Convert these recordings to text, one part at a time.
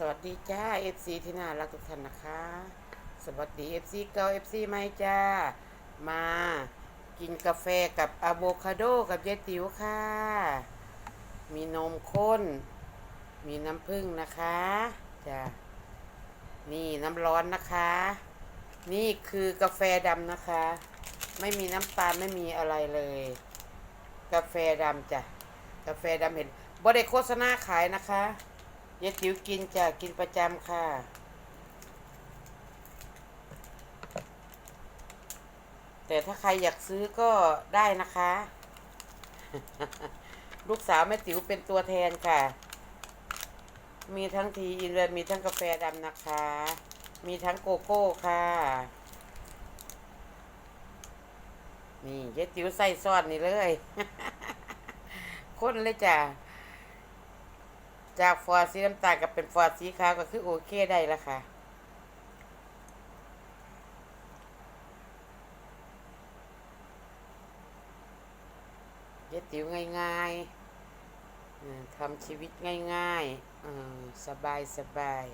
สวัสดีจ้า FC ที่น่ารักทุกท่านนะคะ สวัสดี FC เก่า FC ใหม่จ้า มากินกาแฟกับอะโวคาโดกับเยติ๋วค่ะ มีนมข้น มีน้ำผึ้งนะคะจ้านี่น้ำร้อนนะคะ นี่คือกาแฟดำนะคะ ไม่มีน้ำตาลไม่มีอะไรเลย กาแฟดำจ้ะกาแฟดำเห็นบ่ได้โฆษณาขายนะคะ ยายติ๋วกินจ้ะกินประจำค่ะ แต่ถ้าใครอยากซื้อก็ได้นะคะ ลูกสาวแม่ติ๋วเป็นตัวแทนค่ะ มีทั้งทีอินเวนมีทั้งกาแฟดำนะคะ มีทั้งโกโก้ค่ะ นี่ยายติ๋วใส่ซอสนี่เลยข้นเลยจ้ะ จากฟอร์สีน้ำตาลกับเป็นฟอร์สีขาวก็คือโอเคได้แล้วค่ะ เย็ดติ๋วง่ายๆทำชีวิตง่ายๆสบายสบาย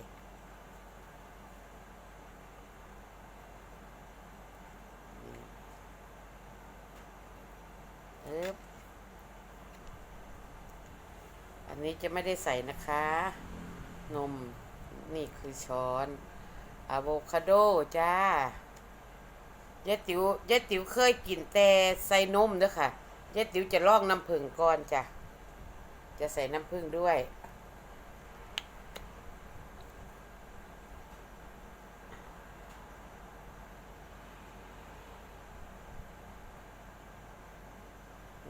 นี่เอ๊บอั นี้จะไม่ได้ใส่นะคะ นม นี่คือช้อนอะโวคาโดจ้ายายติ๋วยายติ๋วเคยกินแต่ใส่นมเด้อค่ะยายติ๋วจะลอกน้ำผึ้งก่อนจ้ะ จะใส่น้ำผึ้งด้วย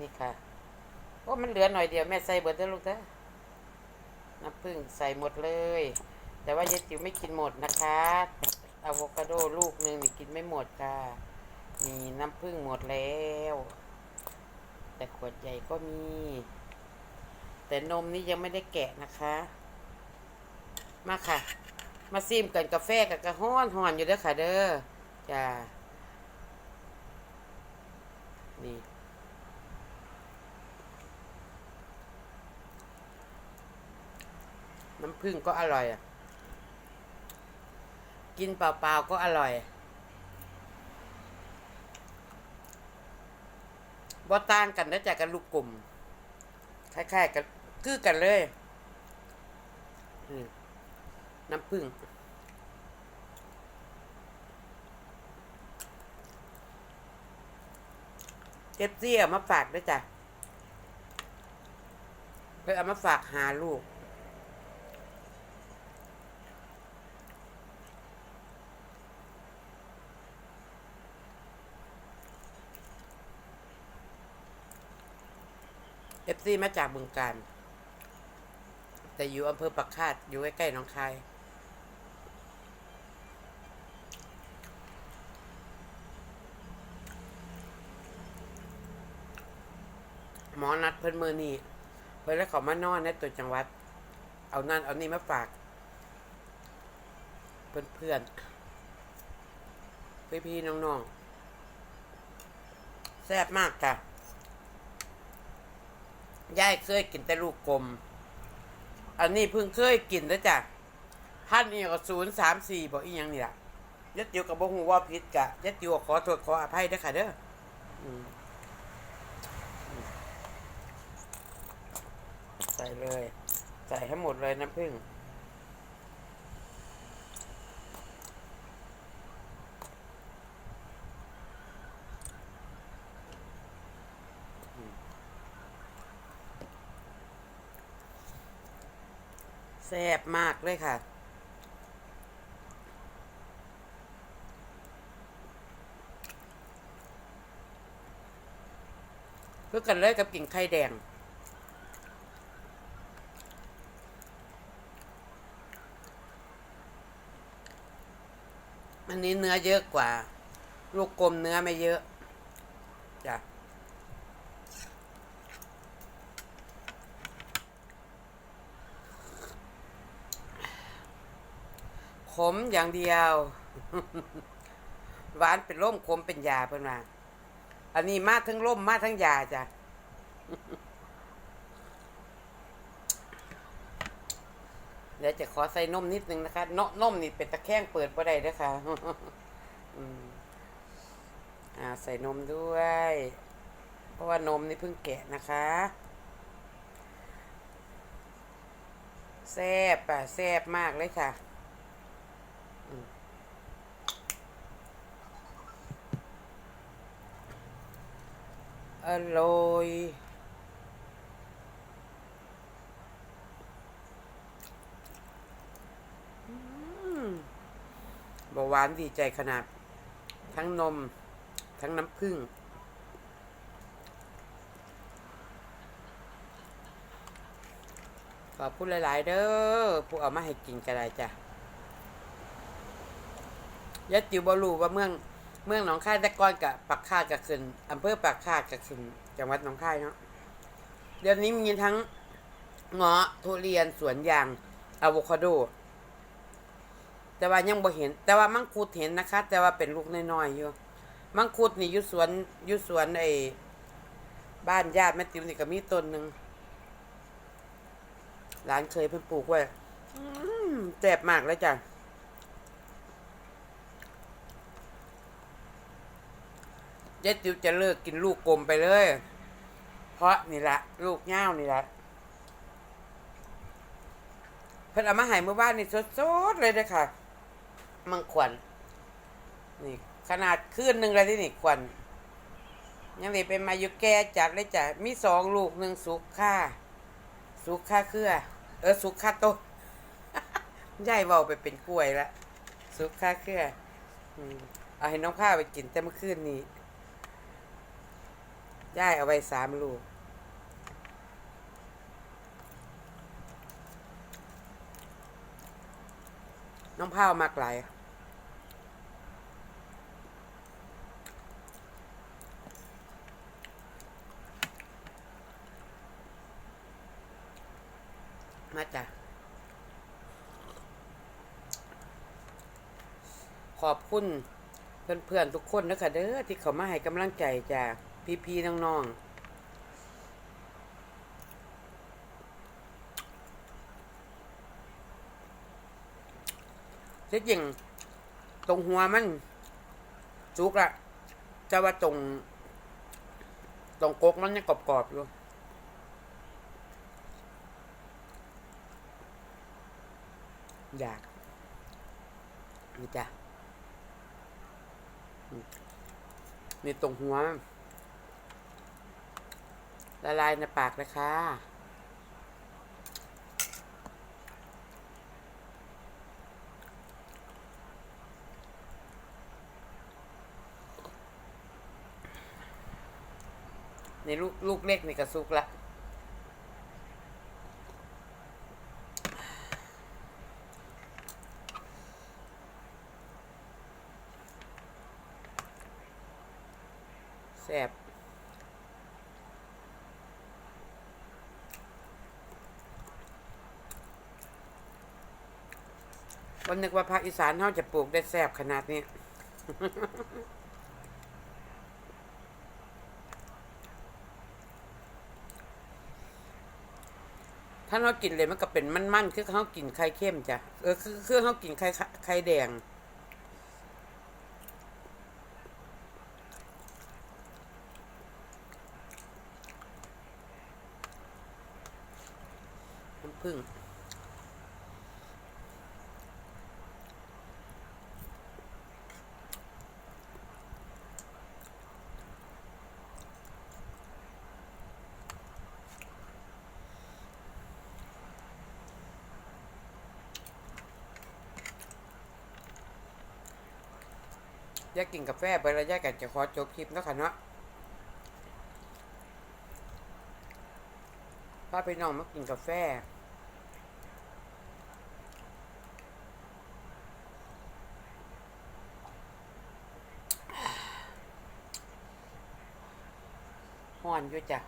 นี่ค่ะโอ้มันเหลือหน่อยเดียวแม่ใส่เบิดเถอลูกเถอ น้ำผึ้งใส่หมดเลย แต่ว่ายายติ๋วไม่กินหมดนะคะอะโวคาโดลูกหนึ่งนี่กินไม่หมดค่ะมีน้ำผึ้งหมดแล้ว แต่ขวดใหญ่ก็มี แต่นมนี่ยังไม่ได้แกะนะคะ มาค่ะ มาซิมกันกาแฟกับกระห้อนหอนอยู่เด้อค่ะเด้อจ้านี่ น้ำ ผึ้งก็อร่อยอะกินเปล่าๆก็อร่อยบ่ต่างกันนะจากกันลูกกลุ่มคล้ายๆกันคือกันเลยน้ำผึ้งเจ็บซี่เอามาฝากด้วยจ้ะเพื่อเอามาฝากหาลูก ฟซีมาจากบึงการ แต่อยู่อำเภอปักคาด อยู่ใกล้ๆหนองคาย หมอนัดเพิ่นมือนี่เพิ่นแล้วเขามานอนในตัวจังหวัด เอานั่นเอานี่มาฝาก เพื่อนเพื่อนพี่พี่ๆน้องๆ แซ่บมากจ้ะ ยายเคยกินแต่ลูกกลม อันนี้เพิ่งเคยกินนะจ้ะพันนี่ก็ศูนย์สามสี่บอกอีหยังนี่ละยัดติวกับบ่ฮู้ว่าผิดกะยัดติวขอโทษขออภัยด้วยค่ะเด้อใส่เลย ใส่ให้หมดเลยน้ำผึ้งแซ่ บมากเลยค่ะ เพื่อกันเลยกับกิ่งไข่แดงอันนี้เนื้อเยอะกว่า ลูกกลมเนื้อไม่เยอะจ้ะ ขมอย่างเดียว หวานเป็นร่มขมเป็นยาเพิ่นว่าอันนี้มาทั้งร่มมาทั้งยาจ้ะเดี๋ยวจะขอใส่นมนิดนึงนะคะเนาะนมนี่เป็นตะแคงเปิดบ่ได้เด้อค่ะอ่าใส่นมด้วย เพราะว่านมนี่เพิ่งแกะนะคะแซ่บอะแซ่บมากเลยค่ะอืมอ ร่อยอืมเบาหวานดีใจขนาด ทั้งนม ทั้งน้ำผึ้งขอบคุณหลาย ๆ เด้อผู้เอามาให้กินก็ได้จ้ะยัดจิวบรูว่าเมือง เมืองหนองคายแต่ก่อนกับปักคาดกับขึ้นอำเภอปักคาดกับขึ้นจังหวัดหนองคายเนาะเดี๋ยวนี้มีทั้งเงาะทุเรียนสวนยางอะโวคาโด แต่ว่ายังบ่เห็น แต่ว่ามังคุดเห็นนะคะ แต่ว่าเป็นลูกน้อยๆอยู่มังคุดนี่อยู่สวนอยู่สวนไอ้บ้านญาติแม่ติ๋วนี่ก็มีต้นหนึ่งร้านเคยเพิ่นปลูกไว้แซ่บมากเลยจ้ะ ยายติ๋วจะเลิกกินลูกกลมไปเลย เพราะนี่ละลูกเง่านี่ละเพิ่นเอามาให้เมื่อบ้านนี่สดๆเลยเด้อค่ะ มังควันนี่ ขนาดคืนหนึ่งเลยที่นี่ควันยังได้เป็นมายุแก่จัดเลยจ้ะมีสองลูกหนึ่งสุกค่าสุกค่าเครือ เออสุกค่าโตะ ยายเบาไปเป็นกล้วยละสุกค่าเครืออืมเอาให้น้องข้าไปกินแต่เมื่อคืนนี้ ย่ายเอาไว้สามลูก น้องพ้ามากหลายมาจ้ะขอบคุณเพื่อนๆทุกคนนะคะเด้อที่เขามาให้กำลังใจจ้า กพี่ๆน้องๆที่จริงตรงหัวมันจุกละจะว่าตรง ตรงกกมันยังกรอบๆอยู่อยากนี่จ้ะมนี่ตรงหัว ละลายในปากเลยค่ะนี่ลูกลูกเล็กนี่กระซุกละแซ่บ วันนึกว่าภาคอีสานเขาจะปลูกได้แซ่บขนาดนี้ถ้าเรากินเลยมันก็เป็นมันๆคือเขากินไข่เข้มจ้ะเออคือคือเขากินไข่ไข่แดงน้ำผึ้ง อยากกินกาแฟไปแล้วยากันจะขอจบคลิปแล้วค่ะเนาะพาไปน้องมากินกาแฟห่อนอยู่จ้ะ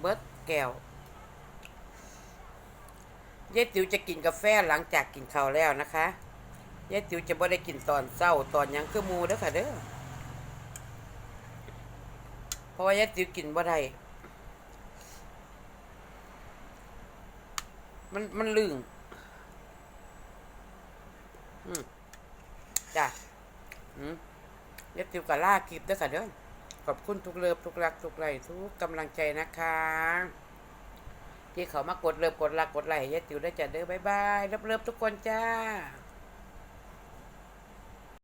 เบิร์ดแก้วเยติ๋วจะกินกาแฟหลังจากกินข้าวแล้วนะคะเยติ๋วจะบ่ได้กินตอนเศร้าตอนยังคือมูเด้อค่ะเด้อเพราะว่ายายติ๋วกินบ่ได้มันมันลึงอืมจ้ะอืมยายติ๋วกับล่าคลิปเด้อค่ะเด้อ ขอบคุณทุกเลิฟทุกรักทุกไลค์ทุกกำลังใจนะคะ ที่เขามากดเลิฟกดรักกดไลค์ให้ยายติวได้จัดเด้อบ๊ายบายเลิฟๆทุกคนจ้า